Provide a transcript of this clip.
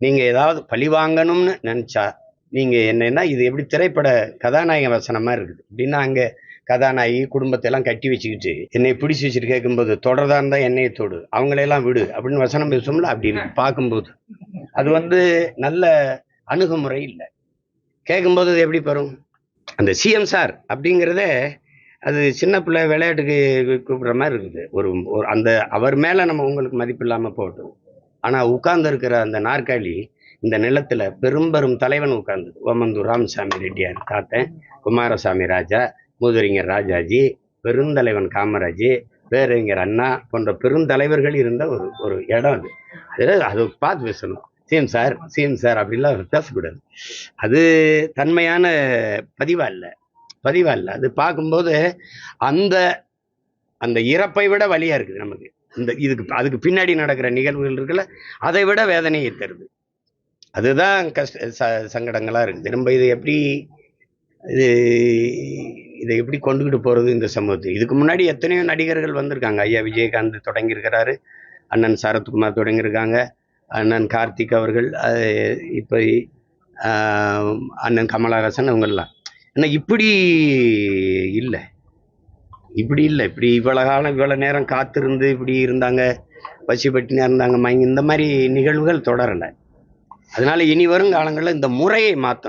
நீங்கள் ஏதாவது பழி வாங்கணும்னு நினச்சா நீங்கள் என்னன்னா இது எப்படி திரைப்பட கதாநாயக வசனமாக இருக்குது. அப்படின்னா அங்கே கதாநாயகி குடும்பத்தை எல்லாம் கட்டி வச்சுக்கிட்டு என்னை பிடிச்சி வச்சுட்டு கேட்கும்போது தொடர்தா இருந்தால் என்னையை தொடு அவங்களையெல்லாம் விடு அப்படின்னு வசனம் பேசும்ல அப்படி இருக்கு பார்க்கும்போது. அது வந்து நல்ல அணுகுமுறை இல்லை. கேட்கும்போது அது எப்படி வரும் அந்த சிஎம் சார் அப்படிங்கிறதே அது சின்ன பிள்ளை விளையாட்டுக்கு கூப்பிடுற மாதிரி இருக்குது. ஒரு ஒரு அந்த அவர் மேலே நம்ம உங்களுக்கு மதிப்பு இல்லாமல் போட்டோம் ஆனால் உட்கார்ந்துருக்கிற அந்த நாற்காலி இந்த நிலத்தில் பெரும்பெரும் தலைவன் உட்கார்ந்து ஓமந்தூர் ராமசாமி ரெட்டியார் தாத்தன் குமாரசாமி ராஜா மூதறிஞர் ராஜாஜி பெருந்தலைவன் காமராஜ் பேரறிஞர் அண்ணா போன்ற பெருந்தலைவர்கள் இருந்த ஒரு ஒரு இடம் அது. அது அது பார்த்து பேசணும். சிஎம் சார் சிஎம் சார் அப்படிலாம் பேசக்கூடாது. அது தன்மையான பதிவாக இல்லை. பதிவாக இல்லை. அது பார்க்கும்போது அந்த அந்த இறப்பை விட வழியாக இருக்குது நமக்கு. இந்த இதுக்கு அதுக்கு பின்னாடி நடக்கிற நிகழ்வுகள் இருக்குல்ல அதை விட வேதனையை தருது அதுதான் கஷ்ட ச சங்கடங்களாக இருக்குது நம்ம இதை எப்படி இது இதை எப்படி கொண்டுகிட்டு போகிறது இந்த சமூகத்தை இதுக்கு முன்னாடி எத்தனையோ நடிகர்கள் வந்திருக்காங்க. ஐயா விஜயகாந்த் தொடங்கியிருக்கிறாரு அண்ணன் சரத்குமார் தொடங்கியிருக்காங்க அண்ணன் கார்த்திக் அவர்கள் இப்போ அண்ணன் கமலஹாசன் அவங்கெல்லாம் ஆனால் இப்படி இல்லை. இப்படி இல்லை. இப்படி இவ்வளோ காலம் இவ்வளோ நேரம் காத்திருந்து இப்படி இருந்தாங்க. பசி பட்டினியாக இருந்தாங்க. மயங்கி இந்த மாதிரி நிகழ்வுகள் தொடரலை. அதனால் இனி வரும் காலங்களில் இந்த முறையை மாற்றணும்